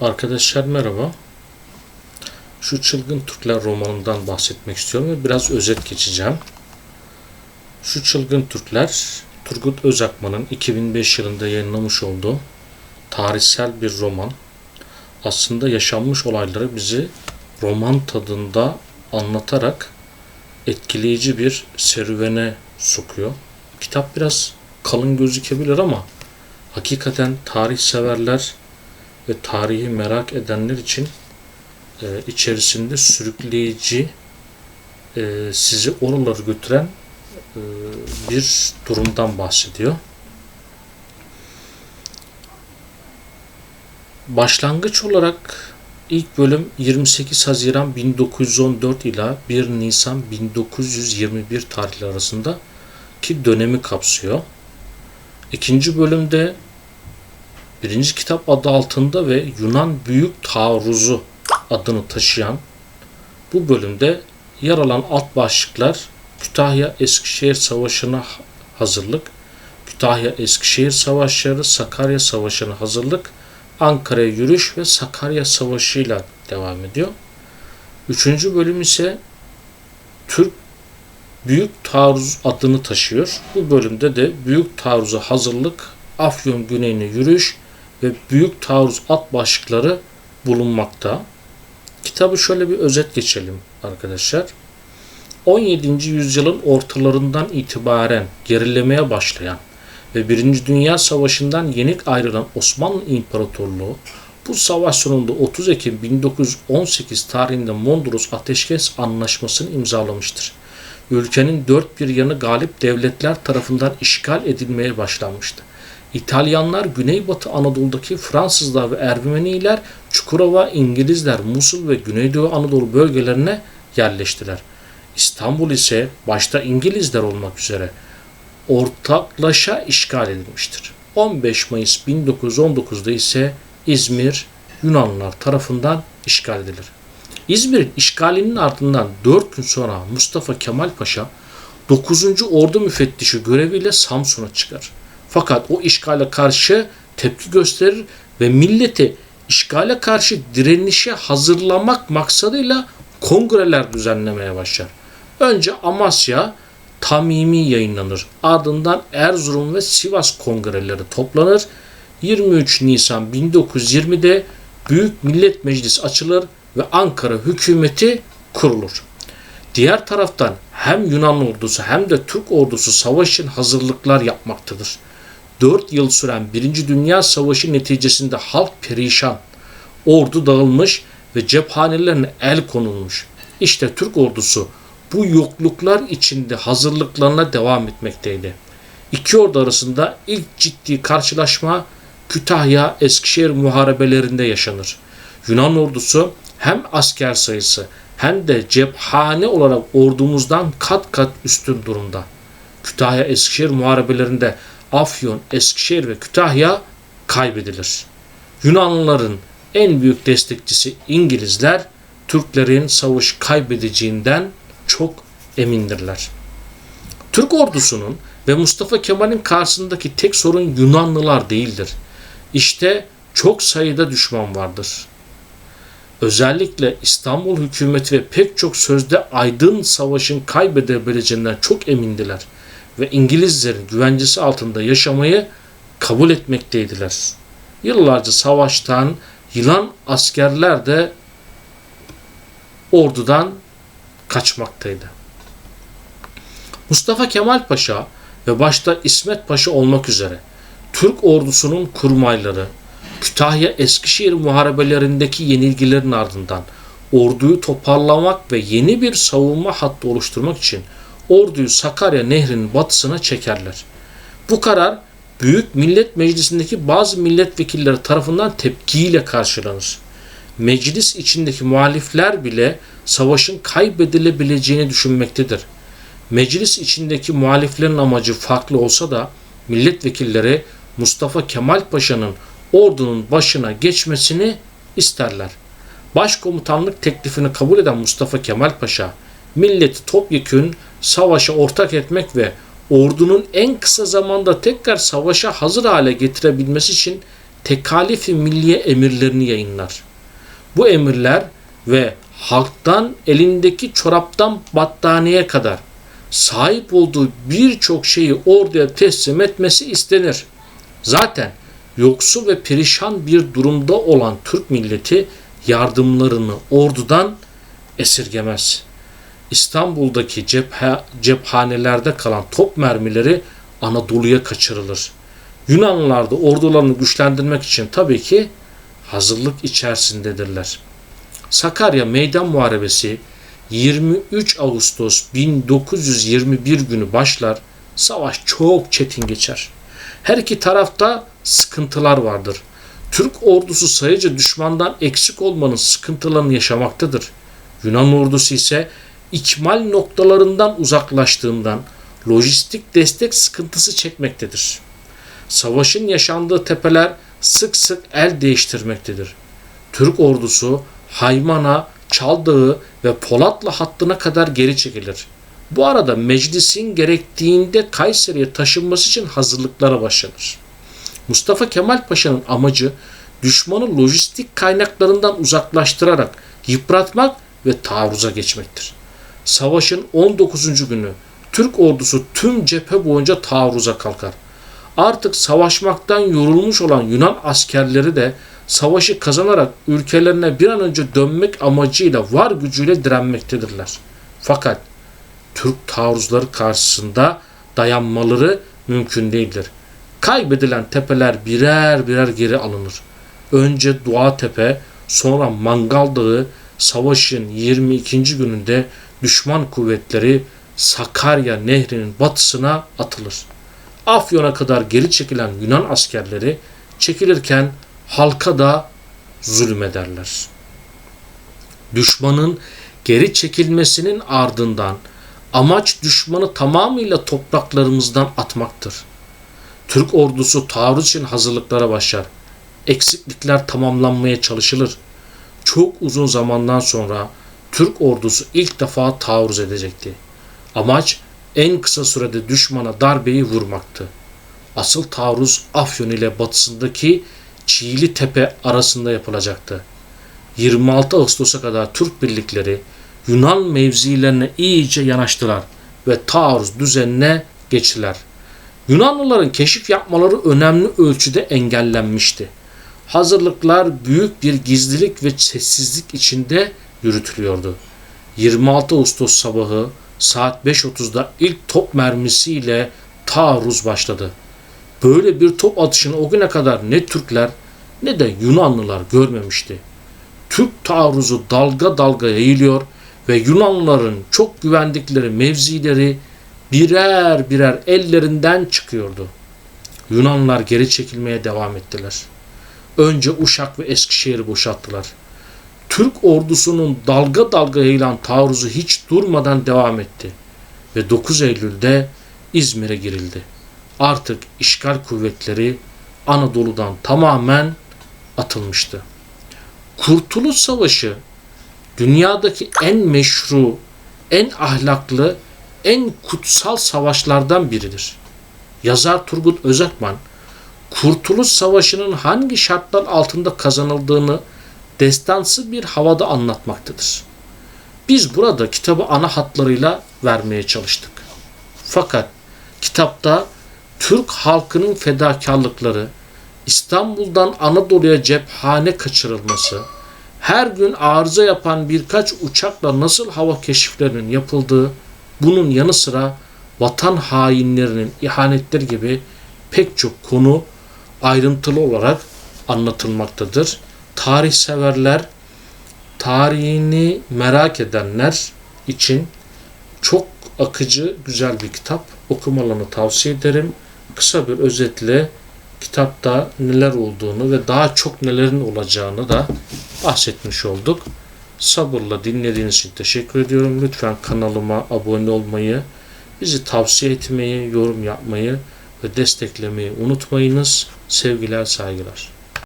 Arkadaşlar merhaba. Şu Çılgın Türkler romanından bahsetmek istiyorum ve biraz özet geçeceğim. Şu Çılgın Türkler, Turgut Özakman'ın 2005 yılında yayınlamış olduğu tarihsel bir roman. Aslında yaşanmış olayları bizi roman tadında anlatarak etkileyici bir serüvene sokuyor. Kitap biraz kalın gözükebilir ama hakikaten tarih severler ve tarihi merak edenler için e, içerisinde sürükleyici e, sizi oraları götüren e, bir durumdan bahsediyor. Başlangıç olarak ilk bölüm 28 Haziran 1914 ila 1 Nisan 1921 tarihleri arasında ki dönemi kapsıyor. İkinci bölümde birinci kitap adı altında ve Yunan Büyük Taarruzu adını taşıyan bu bölümde yer alan alt başlıklar Kütahya Eskişehir Savaşı'na hazırlık, Kütahya Eskişehir Savaşları, Sakarya Savaşı'na hazırlık, Ankara'ya yürüyüş ve Sakarya Savaşı ile devam ediyor. Üçüncü bölüm ise Türk Büyük Taarruz adını taşıyor. Bu bölümde de Büyük Taarruz'a hazırlık, Afyon güneyine yürüyüş ve Büyük Taarruz at başlıkları bulunmakta. Kitabı şöyle bir özet geçelim arkadaşlar. 17. yüzyılın ortalarından itibaren gerilemeye başlayan ve 1. Dünya Savaşı'ndan yenik ayrılan Osmanlı İmparatorluğu bu savaş sonunda 30 Ekim 1918 tarihinde Mondros Ateşkes Anlaşması'nı imzalamıştır. Ülkenin dört bir yanı galip devletler tarafından işgal edilmeye başlanmıştı. İtalyanlar Güneybatı Anadolu'daki Fransızlar ve Ermeniler Çukurova, İngilizler Musul ve Güneydoğu Anadolu bölgelerine yerleştiler. İstanbul ise başta İngilizler olmak üzere ortaklaşa işgal edilmiştir. 15 Mayıs 1919'da ise İzmir Yunanlılar tarafından işgal edilir. İzmir'in işgalinin ardından 4 gün sonra Mustafa Kemal Paşa 9. Ordu Müfettişi göreviyle Samsun'a çıkar. Fakat o işgale karşı tepki gösterir ve milleti işgale karşı direnişe hazırlamak maksadıyla kongreler düzenlemeye başlar. Önce Amasya Tamimi yayınlanır. Ardından Erzurum ve Sivas kongreleri toplanır. 23 Nisan 1920'de Büyük Millet Meclisi açılır ve Ankara hükümeti kurulur. Diğer taraftan hem Yunan ordusu hem de Türk ordusu savaş için hazırlıklar yapmaktadır. 4 yıl süren 1. Dünya Savaşı neticesinde halk perişan, ordu dağılmış ve cephanelerine el konulmuş. İşte Türk ordusu bu yokluklar içinde hazırlıklarına devam etmekteydi. İki ordu arasında ilk ciddi karşılaşma Kütahya Eskişehir muharebelerinde yaşanır. Yunan ordusu hem asker sayısı hem de cephane olarak ordumuzdan kat kat üstün durumda. Kütahya Eskişehir muharebelerinde Afyon, Eskişehir ve Kütahya kaybedilir. Yunanlıların en büyük destekçisi İngilizler Türklerin savaş kaybedeceğinden çok emindirler. Türk ordusunun ve Mustafa Kemal'in karşısındaki tek sorun Yunanlılar değildir. İşte çok sayıda düşman vardır. Özellikle İstanbul hükümeti ve pek çok sözde aydın savaşın kaybedebileceğinden çok emindiler ve İngilizlerin güvencesi altında yaşamayı kabul etmekteydiler. Yıllarca savaştan yılan askerler de ordudan kaçmaktaydı. Mustafa Kemal Paşa ve başta İsmet Paşa olmak üzere Türk ordusunun kurmayları Kütahya Eskişehir muharebelerindeki yenilgilerin ardından orduyu toparlamak ve yeni bir savunma hattı oluşturmak için orduyu Sakarya Nehri'nin batısına çekerler. Bu karar Büyük Millet Meclisi'ndeki bazı milletvekilleri tarafından tepkiyle karşılanır. Meclis içindeki muhalifler bile savaşın kaybedilebileceğini düşünmektedir. Meclis içindeki muhaliflerin amacı farklı olsa da milletvekilleri Mustafa Kemal Paşa'nın ordunun başına geçmesini isterler. Başkomutanlık teklifini kabul eden Mustafa Kemal Paşa, milleti topyekün savaşa ortak etmek ve ordunun en kısa zamanda tekrar savaşa hazır hale getirebilmesi için tekalifi milliye emirlerini yayınlar. Bu emirler ve halktan elindeki çoraptan battaniyeye kadar sahip olduğu birçok şeyi orduya teslim etmesi istenir. Zaten yoksul ve perişan bir durumda olan Türk milleti yardımlarını ordudan esirgemez. İstanbul'daki cephe, cephanelerde kalan top mermileri Anadolu'ya kaçırılır. Yunanlılar da ordularını güçlendirmek için tabii ki hazırlık içerisindedirler. Sakarya Meydan Muharebesi 23 Ağustos 1921 günü başlar. Savaş çok çetin geçer. Her iki tarafta sıkıntılar vardır. Türk ordusu sayıca düşmandan eksik olmanın sıkıntılarını yaşamaktadır. Yunan ordusu ise ikmal noktalarından uzaklaştığından lojistik destek sıkıntısı çekmektedir. Savaşın yaşandığı tepeler sık sık el değiştirmektedir. Türk ordusu Haymana, Çaldağı ve Polatlı hattına kadar geri çekilir. Bu arada meclisin gerektiğinde Kayseri'ye taşınması için hazırlıklara başlanır. Mustafa Kemal Paşa'nın amacı düşmanı lojistik kaynaklarından uzaklaştırarak yıpratmak ve taarruza geçmektir. Savaşın 19. günü Türk ordusu tüm cephe boyunca taarruza kalkar. Artık savaşmaktan yorulmuş olan Yunan askerleri de savaşı kazanarak ülkelerine bir an önce dönmek amacıyla var gücüyle direnmektedirler. Fakat Türk taarruzları karşısında dayanmaları mümkün değildir. Kaybedilen tepeler birer birer geri alınır. Önce Dua Tepe, sonra Mangal Dağı savaşın 22. gününde düşman kuvvetleri Sakarya Nehri'nin batısına atılır. Afyon'a kadar geri çekilen Yunan askerleri çekilirken halka da zulmederler. Düşmanın geri çekilmesinin ardından amaç düşmanı tamamıyla topraklarımızdan atmaktır. Türk ordusu taarruz için hazırlıklara başlar. Eksiklikler tamamlanmaya çalışılır. Çok uzun zamandan sonra Türk ordusu ilk defa taarruz edecekti. Amaç en kısa sürede düşmana darbeyi vurmaktı. Asıl taarruz Afyon ile batısındaki Çiğli Tepe arasında yapılacaktı. 26 Ağustos'a kadar Türk birlikleri Yunan mevzilerine iyice yanaştılar ve taarruz düzenine geçtiler. Yunanlıların keşif yapmaları önemli ölçüde engellenmişti. Hazırlıklar büyük bir gizlilik ve sessizlik içinde yürütülüyordu. 26 Ağustos sabahı saat 5.30'da ilk top mermisiyle taarruz başladı. Böyle bir top atışını o güne kadar ne Türkler ne de Yunanlılar görmemişti. Türk taarruzu dalga dalga yayılıyor ve Yunanlıların çok güvendikleri mevzileri birer birer ellerinden çıkıyordu. Yunanlılar geri çekilmeye devam ettiler. Önce Uşak ve Eskişehir'i boşalttılar. Türk ordusunun dalga dalga yayılan taarruzu hiç durmadan devam etti ve 9 Eylül'de İzmir'e girildi. Artık işgal kuvvetleri Anadolu'dan tamamen atılmıştı. Kurtuluş Savaşı dünyadaki en meşru, en ahlaklı, en kutsal savaşlardan biridir. Yazar Turgut Özakman, Kurtuluş Savaşı'nın hangi şartlar altında kazanıldığını destansı bir havada anlatmaktadır. Biz burada kitabı ana hatlarıyla vermeye çalıştık. Fakat kitapta Türk halkının fedakarlıkları, İstanbul'dan Anadolu'ya cephane kaçırılması, her gün arıza yapan birkaç uçakla nasıl hava keşiflerinin yapıldığı, bunun yanı sıra vatan hainlerinin ihanetleri gibi pek çok konu ayrıntılı olarak anlatılmaktadır. Tarih severler, tarihini merak edenler için çok akıcı, güzel bir kitap. Okumalarını tavsiye ederim. Kısa bir özetle kitapta neler olduğunu ve daha çok nelerin olacağını da bahsetmiş olduk. Sabırla dinlediğiniz için teşekkür ediyorum. Lütfen kanalıma abone olmayı, bizi tavsiye etmeyi, yorum yapmayı ve desteklemeyi unutmayınız. Sevgiler, saygılar.